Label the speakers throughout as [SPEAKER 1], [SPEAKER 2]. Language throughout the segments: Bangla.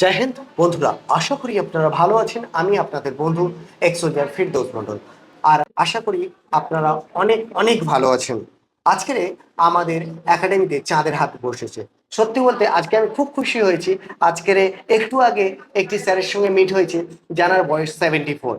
[SPEAKER 1] জয় হিন্দ। বন্ধুরা, আশা করি আপনারা ভালো আছেন। আমি আপনাদের বন্ধু এক্সোজার ফিরদৌস মন্ডল আর আশা করি আপনারা অনেক অনেক ভালো আছেন। আজকের আমাদের একাডেমিতে চাঁদের হাত বসেছে। সত্যি বলতে আজকে আমি খুব খুশি হয়েছি। আজকের একটু আগে একটি স্যারের সঙ্গে মিট হয়েছে, যার বয়স সেভেন্টি ফোর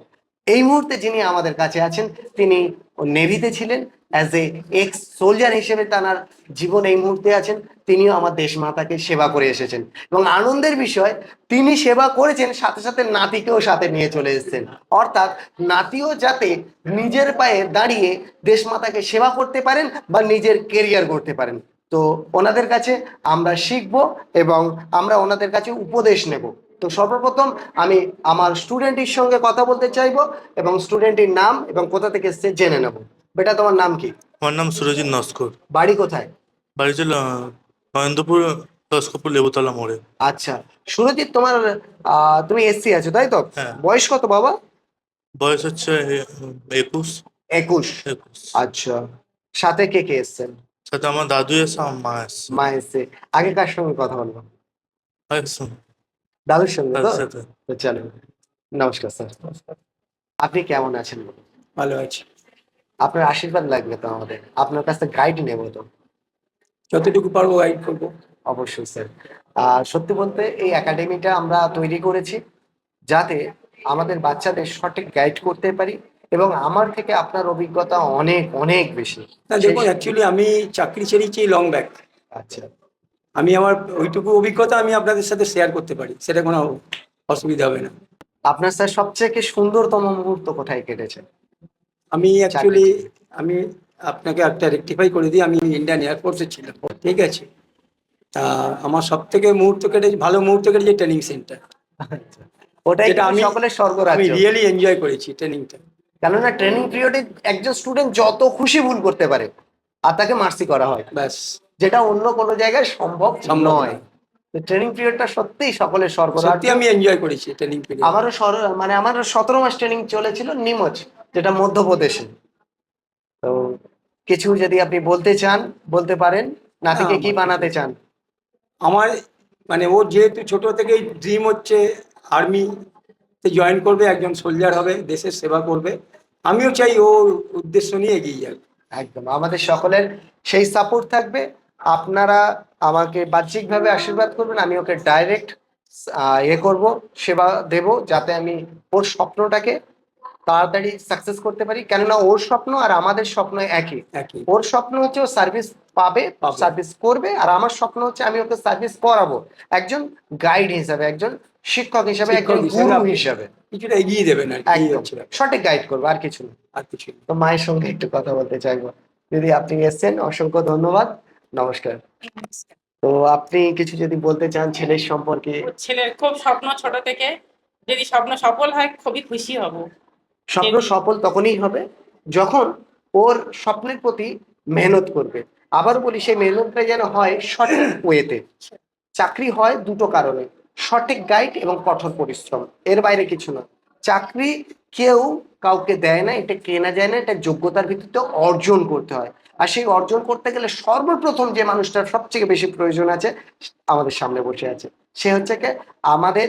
[SPEAKER 1] এই মুহূর্তে যিনি আমাদের কাছে আছেন, তিনি নেভিতে ছিলেন। অ্যাজ এ এক্স সোলজার হিসেবে তার জীবন এই মুহূর্তে আছেন, তিনিও আমার দেশ মাতাকে সেবা করে এসেছেন। এবং আনন্দের বিষয়, তিনি সেবা করেছেন, সাথে সাথে নাতিকেও সাথে নিয়ে চলে এসেছেন। অর্থাৎ নাতিও যাতে নিজের পায়ে দাঁড়িয়ে দেশ মাতাকে সেবা করতে পারেন বা নিজের কেরিয়ার করতে পারেন। তো ওনাদের কাছে আমরা শিখব এবং আমরা ওনাদের কাছে উপদেশ নেব। তো সর্বপ্রথম আমি আমার স্টুডেন্টের সঙ্গে কথা বলতে চাইব এবং স্টুডেন্টের নাম এবং কোথা থেকে এসছে জেনে নেব। বেটা তোমার নাম কি?
[SPEAKER 2] আমার নাম সুরজিৎ নস্কর।
[SPEAKER 1] বাড়ি কোথায়?
[SPEAKER 2] বাড়ি ছিল নরেন্দ্রপুর লস্করপুর লেবুতলা মোড়ে।
[SPEAKER 1] আচ্ছা সুরজিৎ তোমার আহ, তুমি এসসি আছো তাই তো?
[SPEAKER 2] হ্যাঁ।
[SPEAKER 1] বয়স কত বাবা?
[SPEAKER 2] বয়স হচ্ছে এ- একুশ।
[SPEAKER 1] একুশ।
[SPEAKER 2] একুশ।
[SPEAKER 1] আচ্ছা সাথে কে কে এসছেন?
[SPEAKER 2] সাথে আমার দাদু এসে আমার মা এসছে।
[SPEAKER 1] মা এসছে। আগে কার সঙ্গে কথা বলব
[SPEAKER 2] একদম
[SPEAKER 1] দাদুর সঙ্গে তো? চলো নমস্কার স্যার। আপনি কেমন আছেন?
[SPEAKER 3] ভালো আছি।
[SPEAKER 1] আপনার আশীর্বাদ লাগবে তো আমাদের। আপনার কাছ গাইড নেব তো।
[SPEAKER 3] যতটুকু পারব গাইড করব।
[SPEAKER 1] অবশ্যই স্যার। আর সত্যি বলতে এই একাডেমিটা আমরা তৈরি করেছি যাতে আমাদের বাচ্চাদের সঠিক গাইড করতে পারি এবং আমার থেকে আপনার অভিজ্ঞতা অনেক অনেক বেশি।
[SPEAKER 3] না দেখুন অ্যাকচুয়ালি আমি চাকরি ছেড়েছি লং ব্যাক
[SPEAKER 1] আচ্ছা।
[SPEAKER 3] আমি আমার ওইটুকু অভিজ্ঞতা আমি আপনাদের সাথে শেয়ার করতে পারি সেটা কোনো অসুবিধা হবে না।
[SPEAKER 1] আপনার স্যার সবচেয়ে সুন্দরতম মুহূর্ত কোথায় কেটেছে?
[SPEAKER 3] আমি অ্যাকচুয়ালি আমি আপনাকে একটা রেকটিফাই করে দিই আমি ইন্ডিয়ান এয়ারফোর্সে ছিলাম ঠিক আছে? তা আমার সব থেকে মুহূর্ত কেটেছে ভালো মুহূর্ত কেটেছে ট্রেনিং সেন্টার
[SPEAKER 1] ওটাই
[SPEAKER 3] আমি-
[SPEAKER 1] সকলের
[SPEAKER 3] আমি রিয়েলি এনজয় করেছি ট্রেনিংটা
[SPEAKER 1] কেননা ট্রেনিং পিরিয়ডে একজন স্টুডেন্ট যত খুশি ভুল করতে পারে আর তাকে মার্সি করা হয়।
[SPEAKER 3] ব্যাস।
[SPEAKER 1] যেটা অন্য কোনো জায়গায় সম্ভব নয়। ট্রেনিং পিরিয়ডটা সত্যিই সকলের স্বর্গরাজ্য
[SPEAKER 3] সত্যি আমি এনজয় করেছি ট্রেনিং পিরিয়ড
[SPEAKER 1] আমারও মানে আমার সতেরো মাস ট্রেনিং চলেছিল নিমচ যেটা মধ্যপ্রদেশে। তো কিছু যদি আপনি বলতে চান বলতে পারেন নাতিকে
[SPEAKER 3] হ্যাঁ,
[SPEAKER 1] কি বানাতে চান?
[SPEAKER 3] আমার মানে ও যেহেতু ছোট থেকেই ড্রিম হচ্ছে আর্মি জয়েন করবে একজন সোলজার হবে দেশের সেবা করবে। আমিও চাই ও উদ্দেশ্য নিয়ে এগিয়ে যাবে
[SPEAKER 1] একদম আমাদের সকলের সেই সাপোর্ট থাকবে। আপনারা আমাকে বাহ্যিকভাবে আশীর্বাদ করবেন আমি ওকে ডাইরেক্ট ইয়ে করব সেবা দেব যাতে আমি ওর স্বপ্নটাকে তাড়াতাড়ি সাকসেস করতে পারি। কেননা ওর স্বপ্ন আর আমাদের স্বপ্ন একই।
[SPEAKER 3] একই।
[SPEAKER 1] ওর স্বপ্ন হচ্ছে ও সার্ভিস পাবে। সার্ভিস করবে আর আমার স্বপ্ন হচ্ছে আমি ওকে সার্ভিস করাবো। একজন গাইড হিসাবে একজন শিক্ষক হিসাবে একজন গুরু হিসাবে।
[SPEAKER 3] কিছুটা এগিয়ে দেবেন।
[SPEAKER 1] সঠিক গাইড করব আর কিছু না।
[SPEAKER 3] আর কিছু।
[SPEAKER 1] তো মায়ের সঙ্গে একটু কথা বলতে চাইব। যদি আপনি এসেছেন অসংখ্য ধন্যবাদ। নমস্কার। তো আপনি কিছু যদি বলতে চান ছেলের সম্পর্কে?
[SPEAKER 4] ছেলের খুব স্বপ্ন ছোট থেকে। যদি স্বপ্ন সফল হয় খুবই খুশি হব।
[SPEAKER 1] স্বপ্ন সফল তখনই হবে যখন ওর স্বপ্নের প্রতি মেহনত করবে। আবার বলি সেই মেহনতটা যেন হয় সঠিক ওয়েতে। চাকরি হয় দুটো কারণে সঠিক গাইড এবং কঠোর পরিশ্রম। এর বাইরে কিছু না। চাকরি কেউ কাউকে দেয় না, এটা কেনা যায় না, এটা যোগ্যতার ভিত্তিতে অর্জন করতে হয়। আর সেই অর্জন করতে গেলে সর্বপ্রথম যে মানুষটার সবথেকে বেশি প্রয়োজন আছে, আমাদের সামনে বসে আছে। সে হচ্ছে কি? আমাদের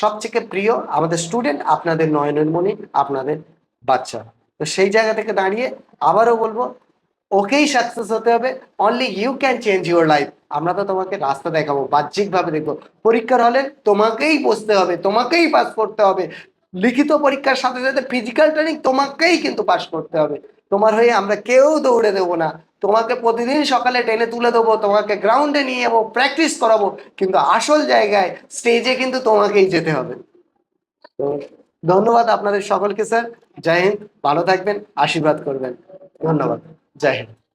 [SPEAKER 1] সবথেকে প্রিয়, আমাদের স্টুডেন্ট আপনাদের নয়নের মণি আপনাদের বাচ্চা। তো সেই জায়গা থেকে দাঁড়িয়ে আবারও বলব, ওকেই সাকসেস হতে হবে only you can change your life আমরা তো তোমাকে রাস্তা দেখাবো, বাহ্যিকভাবে দেখব। পরীক্ষার হলে তোমাকেই বসতে হবে, তোমাকেই পাস করতে হবে লিখিত পরীক্ষার সাথে সাথে ফিজিক্যাল ট্রেনিং তোমাকেই কিন্তু পাস করতে হবে। তোমার হয়ে আমরা কেউ দৌড়ে দেবো না। তোমাকে প্রতিদিন সকালে টেনে তুলে দেবো, তোমাকে গ্রাউন্ডে নিয়ে যাব প্র্যাকটিস করাবো, কিন্তু আসল জায়গায় স্টেজে কিন্তু তোমাকেই যেতে হবে। তো ধন্যবাদ আপনাদের সকলকে, স্যার। জয় হিন্দ। ভালো থাকবেন, আশীর্বাদ করবেন। ধন্যবাদ। জয় হিন্দ।